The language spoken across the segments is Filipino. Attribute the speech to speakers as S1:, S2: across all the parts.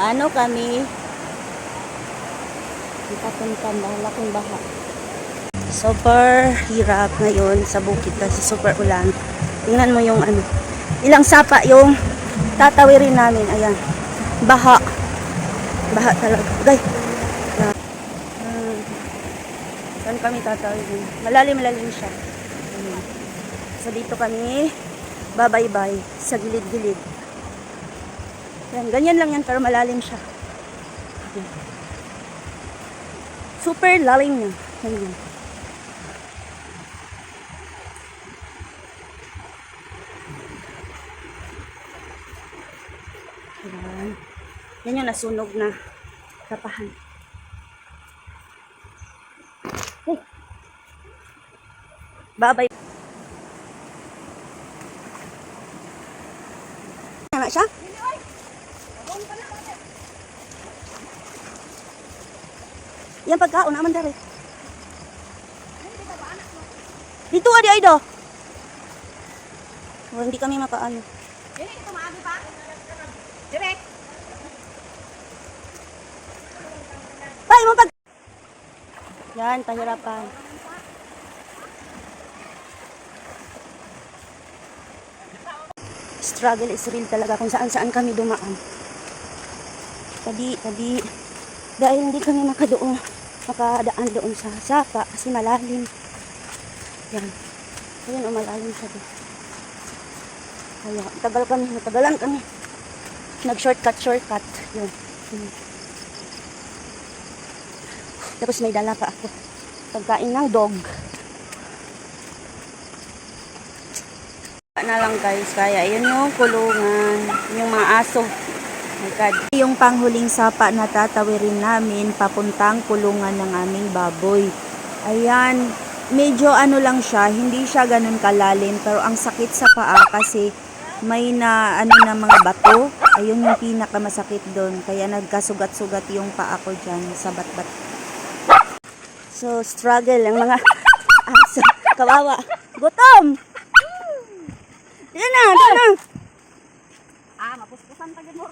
S1: paano kami papunta malaking baha. Super hirap ngayon sa bukid kasi super ulan. Tingnan mo yung ano, ilang sapa yung tatawirin namin. Ayan, baha. Baha talaga. Gay. Hmm. Saan kami tatawirin? Malalim-lalim siya. Ayan. So dito kami babaybay sa gilid-gilid. Yan, ganyan lang yan pero malalim siya. Yan. Super lalim niya. Ganyan. Yan. Yan yung nasunog na tapahan. Hey. Babay. Tama siya? Yan pagkaon naman dali. Dito adi ay do. Oh, hindi kami makaano.
S2: Dili ito maabi pa. Direct.
S1: Bay mo pag Yan, pahirapan. Struggle is real talaga kung saan saan kami dumaan. Tadi, tadi. Dahil hindi kami makadoon, makadaan doon sa sapa kasi malalim. Yan. Ayun, oh, malalim siya doon. Kaya, tagal kami, natagalan kami. Nag-shortcut, shortcut. Yun. Hmm. Tapos may dala pa ako. Pagkain ng dog. na lang guys, kaya yun yung kulungan, yung mga aso. My God. Yung panghuling sapa na tatawirin namin papuntang kulungan ng aming baboy. Ayan, medyo ano lang siya, hindi siya ganun kalalim, pero ang sakit sa paa kasi may na ano na mga bato. Ayun yung pinakamasakit doon. Kaya nagkasugat-sugat yung paa ko dyan sa bat-bat. So, struggle ang mga aso. Kawawa. Gutom! Yan na, yan na.
S2: Ah, mapuspusan tagid mo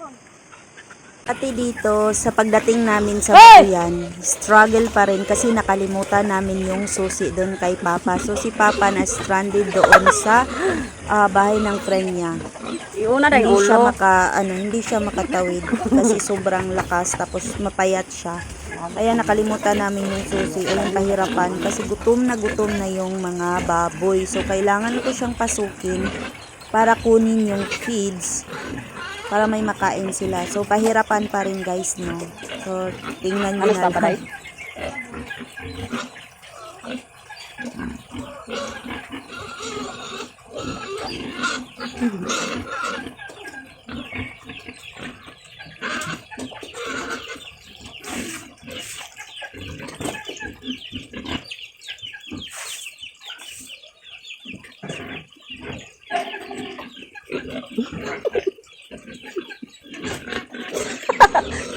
S1: Pati dito, sa pagdating namin sa bayan, struggle pa rin kasi nakalimutan namin yung susi doon kay Papa. So si Papa na stranded doon sa ah, bahay ng friend niya.
S2: Iuna
S1: Hindi siya maka ano, hindi siya makatawid kasi sobrang lakas tapos mapayat siya. Kaya nakalimutan namin yung susi. Ayun pahirapan kasi gutom na gutom na yung mga baboy. So kailangan ko siyang pasukin para kunin yung feeds para may makain sila. So pahirapan pa rin guys no. So tingnan niyo
S2: Ano
S1: na
S2: sa paday?
S1: lang.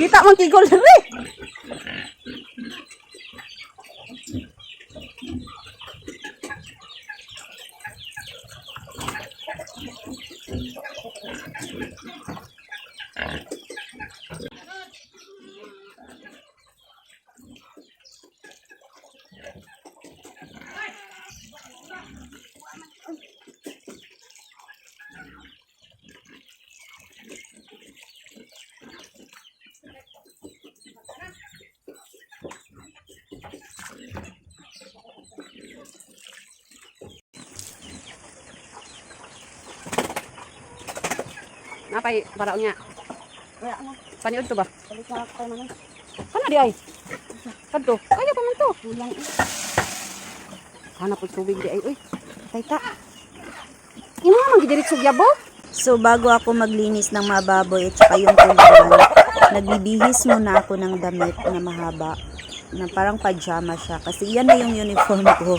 S2: Kita man kigol diri. Napay para unya.
S1: Kaya ano,
S2: Paniud to ba?
S1: na ako naman.
S2: Kana di ay? Kadto. Kaya pa man to.
S1: Kulang eh.
S2: Kana po tubig di ay. Uy. Tayta. Imo man gidiretso gyabo?
S1: So bago ako maglinis ng mga baboy at saka yung kulungan, nagbibihis muna ako ng damit na mahaba na parang pajama siya kasi yan na yung uniform ko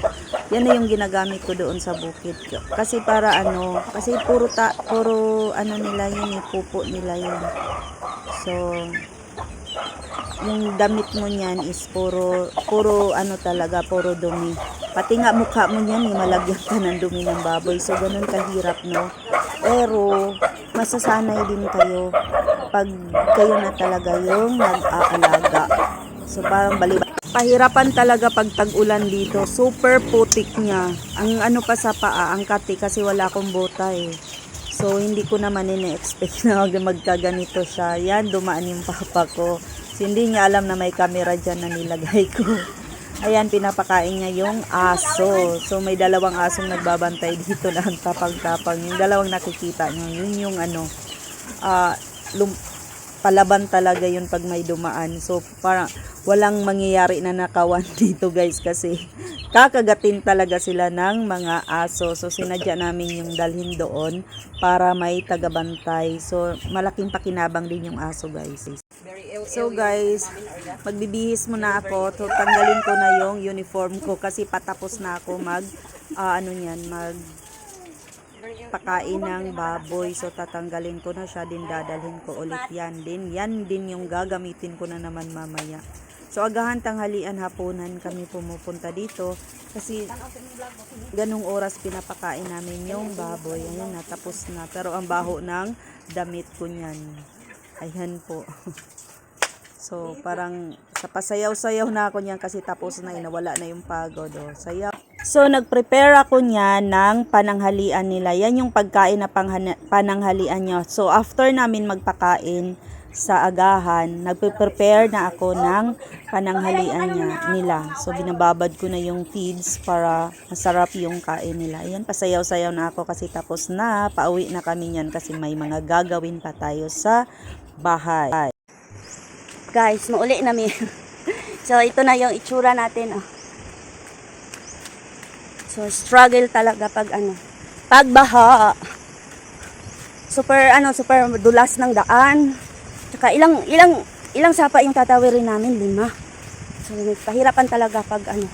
S1: yan na yung ginagamit ko doon sa bukid kasi para ano kasi puro ta puro ano nila yun pupo nila yun so yung damit mo niyan is puro puro ano talaga puro dumi pati nga mukha mo niyan eh, malagyan ka ng dumi ng baboy so ganun kahirap no pero masasanay din kayo pag kayo na talaga yung nag-aalaga. So parang baliw. Pahirapan talaga pag tag-ulan dito. Super putik niya. Ang ano pa sa paa, ang kati kasi wala akong bota eh. So hindi ko naman ina-expect na mag- magkaganito siya. Yan, dumaan yung papa ko. So, hindi niya alam na may camera dyan na nilagay ko. Ayan, pinapakain niya yung aso. So, may dalawang asong nagbabantay dito na ang tapang-tapang. Yung dalawang nakikita niyo, yun yung ano, ah, lum- palaban talaga yun pag may dumaan. So, parang walang mangyayari na nakawan dito guys kasi kakagatin talaga sila ng mga aso. So, sinadya namin yung dalhin doon para may tagabantay. So, malaking pakinabang din yung aso guys. So guys, magbibihis muna ako. So, tanggalin ko na yung uniform ko kasi patapos na ako mag, ah, ano yan, mag pakain ng baboy. So, tatanggalin ko na siya din, dadalhin ko ulit yan din. Yan din yung gagamitin ko na naman mamaya. So, agahan tanghalian hapunan kami pumupunta dito kasi ganong oras pinapakain namin yung baboy. Ayan na, tapos na. Pero ang baho ng damit ko niyan. Ayan po. So, parang sa pasayaw-sayaw na ako niyan kasi tapos na, inawala na yung pagod. Oh. Sayaw. So, nag-prepare ako niya ng pananghalian nila. Yan yung pagkain na pananghalian niya. So, after namin magpakain sa agahan, nagpe-prepare na ako ng pananghalian niya, nila. So, binababad ko na yung feeds para masarap yung kain nila. Ayan, pasayaw-sayaw na ako kasi tapos na. Pauwi na kami niyan kasi may mga gagawin pa tayo sa bahay. Guys, mauli namin. so, ito na yung itsura natin. Oh. So, struggle talaga pag ano, pagbaha. Super, ano, super dulas ng daan. Tsaka ilang, ilang, ilang sapa yung tatawirin namin? Lima. So, pahirapan talaga pag ano.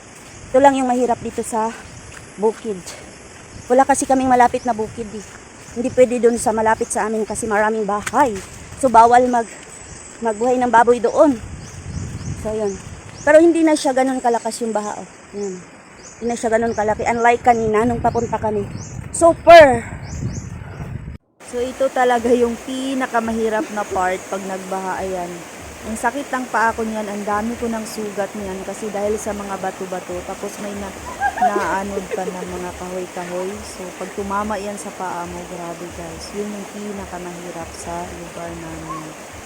S1: Ito lang yung mahirap dito sa bukid. Wala kasi kaming malapit na bukid eh. Hindi pwede doon sa malapit sa amin kasi maraming bahay. So, bawal mag magbuhay ng baboy doon. So, yun. Pero hindi na siya ganun kalakas yung baha. Oh. Yan. Hindi siya ganun kalaki. Unlike kanina, nung papunta kami. Super! So, ito talaga yung pinakamahirap na part pag nagbaha. Ayan. Ang sakit ng paa ko niyan. Ang dami ko ng sugat niyan kasi dahil sa mga bato-bato. Tapos may na, naanod pa ng mga kahoy-kahoy. So, pag tumama yan sa paa mo, grabe guys. Yun yung pinakamahirap sa lugar namin.